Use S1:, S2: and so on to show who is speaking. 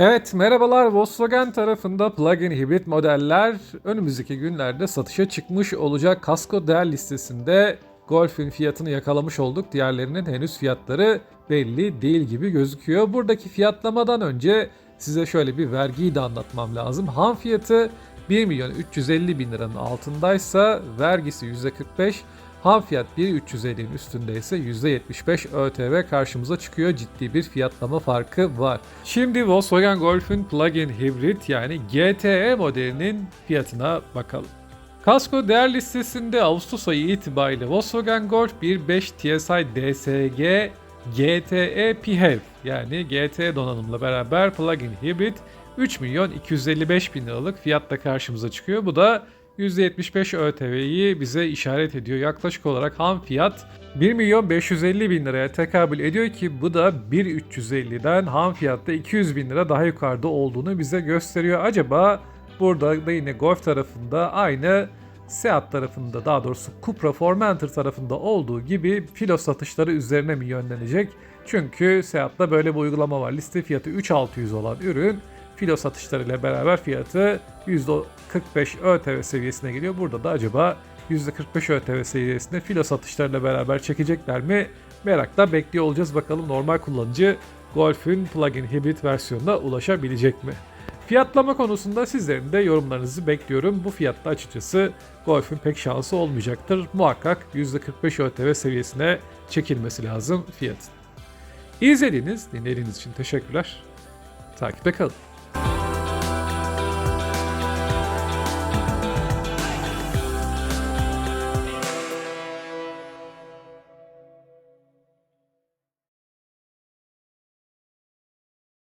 S1: Evet merhabalar Volkswagen tarafında plug-in hibrit modeller önümüzdeki günlerde satışa çıkmış olacak kasko değer listesinde Golf'ün fiyatını yakalamış olduk. Diğerlerinin henüz fiyatları belli değil gibi gözüküyor. Buradaki fiyatlamadan önce size şöyle bir vergiyi de anlatmam lazım. Ham fiyatı 1 milyon 350 bin liranın altındaysa vergisi %45, ham fiyat 1.350'nin üstündeyse %75 ÖTV karşımıza çıkıyor. Ciddi bir fiyatlama farkı var. Şimdi Volkswagen Golf'ün plug-in hibrit yani GTE modelinin fiyatına bakalım. Kasko değer listesinde Ağustos ayı itibariyle Volkswagen Golf 1.5 TSI DSG GTE PHEV yani GTE donanımla beraber plug-in hibrit 3 milyon 255 bin liralık fiyatla karşımıza çıkıyor. Bu da %75 ÖTV'yi bize işaret ediyor. Yaklaşık olarak ham fiyat 1 milyon 550 bin liraya tekabül ediyor ki bu da 1.350'den ham fiyatta 200 bin lira daha yukarıda olduğunu bize gösteriyor. Acaba burada da yine Golf tarafında aynı Seat tarafında daha doğrusu Cupra Formentor tarafında olduğu gibi filo satışları üzerine mi yönlenecek? Çünkü Seat'ta böyle bir uygulama var. Liste fiyatı 3600 olan ürün filo satışlarıyla beraber fiyatı %45 ÖTV seviyesine geliyor. Burada da acaba %45 ÖTV seviyesinde filo satışlarıyla beraber çekecekler mi? Merakla bekliyor olacağız. Bakalım normal kullanıcı Golf'ün plug-in hibrit versiyonuna ulaşabilecek mi? Fiyatlama konusunda sizlerin de yorumlarınızı bekliyorum. Bu fiyatta açıkçası Golf'ün pek şansı olmayacaktır. Muhakkak %45 ÖTV seviyesine çekilmesi lazım fiyatın. İzlediğiniz, dinlediğiniz için teşekkürler. Takipte kalın.